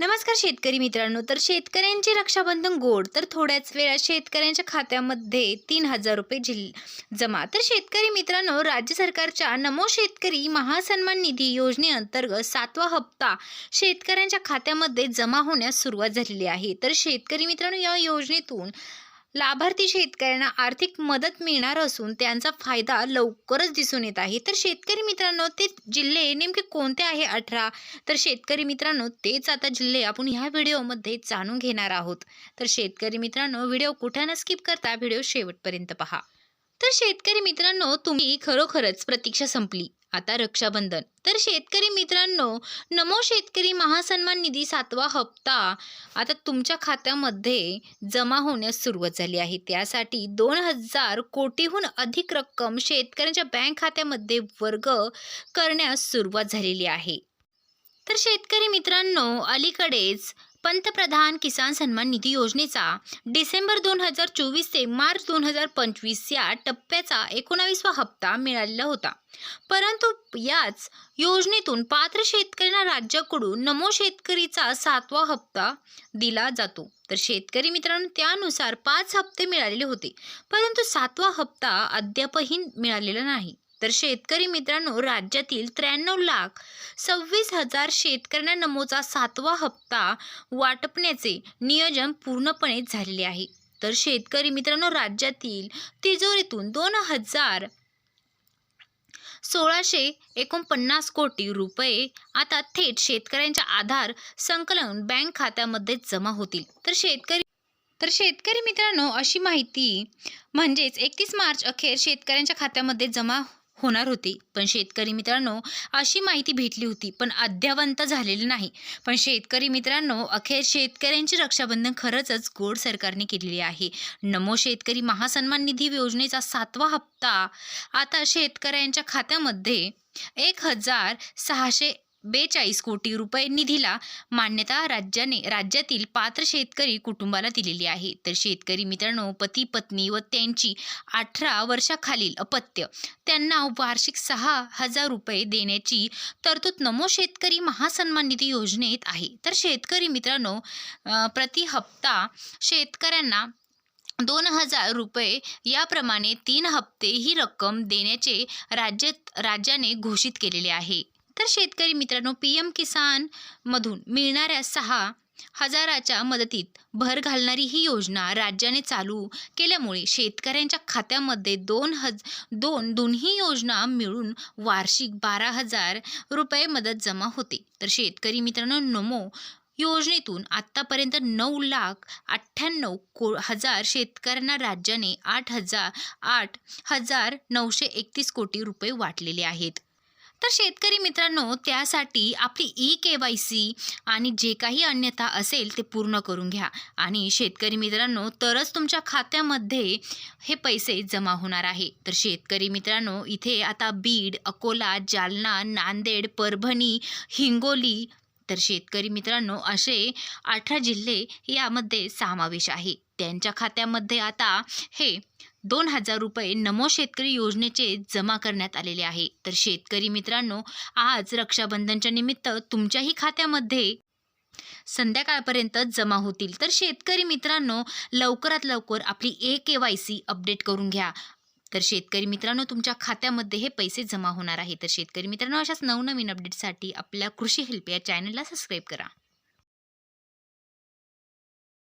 नमस्कार शेतकरी मित्रांनो. तर शेतकऱ्यांची रक्षाबंधन गोड तर थोड्याच वेळात शेतकऱ्यांच्या खात्यामध्ये तीन हजार रुपये जिल जमा. तर शेतकरी मित्रांनो राज्य सरकारच्या नमो शेतकरी महासन्मान निधी योजनेअंतर्गत सातवा हप्ता शेतकऱ्यांच्या खात्यामध्ये जमा होण्यास सुरुवात झालेली आहे. तर शेतकरी मित्रांनो या योजनेतून लाभार्थी शेतकऱ्यांना आर्थिक मदत मिळणार असून त्यांचा फायदा लवकरच दिसून येत आहे. तर शेतकरी मित्रांनो ते जिल्हे नेमके कोणते आहे अठरा? तर शेतकरी मित्रांनो तेच आता जिल्हे आपण ह्या व्हिडिओमध्ये जाणून घेणार आहोत. तर शेतकरी मित्रांनो व्हिडिओ कुठं न स्किप करता व्हिडिओ शेवटपर्यंत पहा. तर शेतकरी मित्रांनो तुम्ही खरोखरच प्रतीक्षा संपली. आता रक्षाबंधन. तर शेतकरी मित्रांनो नमो शेतकरी महासन्मान निधी सातवा हप्ता आता तुमच्या खात्यामध्ये जमा होण्यास सुरुवात झाली आहे. त्यासाठी दोन हजार कोटीहून अधिक रक्कम शेतकऱ्यांच्या बँक खात्यामध्ये वर्ग करण्यास सुरुवात झालेली आहे. तर शेतकरी मित्रांनो अलीकडेच पंतप्रधान किसान सन्मान निधी योजनेचा डिसेंबर दोन हजार चोवीस ते मार्च दोन हजार पंचवीस या टप्प्याचा एकोणावीसवा हप्ता मिळालेला होता. परंतु याच योजनेतून पात्र शेतकऱ्यांना राज्याकडून नमो शेतकरीचा सातवा हप्ता दिला जातो. तर शेतकरी मित्रांनो त्यानुसार पाच हप्ते मिळालेले होते. परंतु सातवा हप्ता अद्यापही मिळालेला नाही. तर शेतकरी मित्रांनो राज्यातील त्र्याण्णव लाख सव्वीस हजार शेतकऱ्यांना नमोचा सातवा हप्ता वाटपण्याचे नियोजन पूर्णपणे झालेले आहे. तर शेतकरी मित्रांनो राज्यातील तिजोरीतून दोन हजार सोळाशे एकोणपन्नास कोटी रुपये आता थेट शेतकऱ्यांच्या आधार संकलन बँक खात्यामध्ये जमा होतील. तर शेतकरी तर शेतकरी मित्रांनो अशी माहिती म्हणजेच एकतीस मार्च अखेर शेतकऱ्यांच्या खात्यामध्ये जमा होणार होती. पण शेतकरी मित्रांनो अशी माहिती भेटली होती. पण अद्यावंत झालेली नाही. पण शेतकरी मित्रांनो अखेर शेतकऱ्यांची रक्षाबंधन खरंच गोड सरकारने केलेली आहे. नमो शेतकरी महासन्मान निधी योजनेचा सातवा हप्ता आता शेतकऱ्यांच्या खात्यामध्ये एक हजार सहाशे बेचाळीस कोटी रुपये निधीला मान्यता राज्याने राज्यातील पात्र शेतकरी कुटुंबाला दिलेली आहे. तर शेतकरी मित्रांनो पती पत्नी व त्यांची अठरा वर्षाखालील अपत्य. त्यांना वार्षिक सहा हजार रुपये देण्याची तरतूद नमो शेतकरी महासन्मान निधी योजनेत आहे. तर शेतकरी मित्रांनो प्रति हप्ता शेतकऱ्यांना दोन हजार रुपये याप्रमाणे तीन हप्ते ही रक्कम देण्याचे राज्यात राज्याने घोषित केलेले आहे. तर शेतकरी मित्रांनो पी एम किसानमधून मिळणाऱ्या सहा हजाराच्या मदतीत भर घालणारी ही योजना राज्याने चालू केल्यामुळे शेतकऱ्यांच्या खात्यामध्ये दोन हज दोन दोन्ही योजना मिळून वार्षिक बारा हजार रुपये मदत जमा होते. तर शेतकरी मित्रांनो नमो योजनेतून आत्तापर्यंत नऊ लाख अठ्ठ्याण्णव को हजार शेतकऱ्यांना राज्याने आठ हजार आठ हजार नऊशे एकतीस कोटी रुपये वाटलेले आहेत. तर शेतकरी मित्रांनो त्यासाठी आपली ई के वाय सी आणि जे काही अन्यथा असेल ते पूर्ण करून घ्या. आणि शेतकरी मित्रांनो तरच तुमच्या खात्यामध्ये हे पैसे जमा होणार आहे. तर शेतकरी मित्रांनो इथे आता बीड अकोला जालना नांदेड परभणी हिंगोली तर शेतकरी मित्रांनो असे अठरा जिल्हे यामध्ये समावेश आहे. त्यांच्या खात्यामध्ये आता हे दोन हजार रुपये नमो शेतकरी योजनेचे जमा करण्यात आलेले आहे. तर शेतकरी मित्रांनो आज रक्षाबंधनच्या निमित्त तुमच्याही खात्यामध्ये संध्याकाळपर्यंत जमा होतील. तर शेतकरी मित्रांनो लवकरात लवकर आपली e K Y C update करून घ्या. तर शेतकरी मित्रांनो तुमच्या खात्यामध्ये हे पैसे जमा होणार आहे. तर शेतकरी मित्रांनो अशाच नवनवीन अपडेटसाठी आपल्या कृषी हेल्प या चॅनलला सबस्क्राईब करा.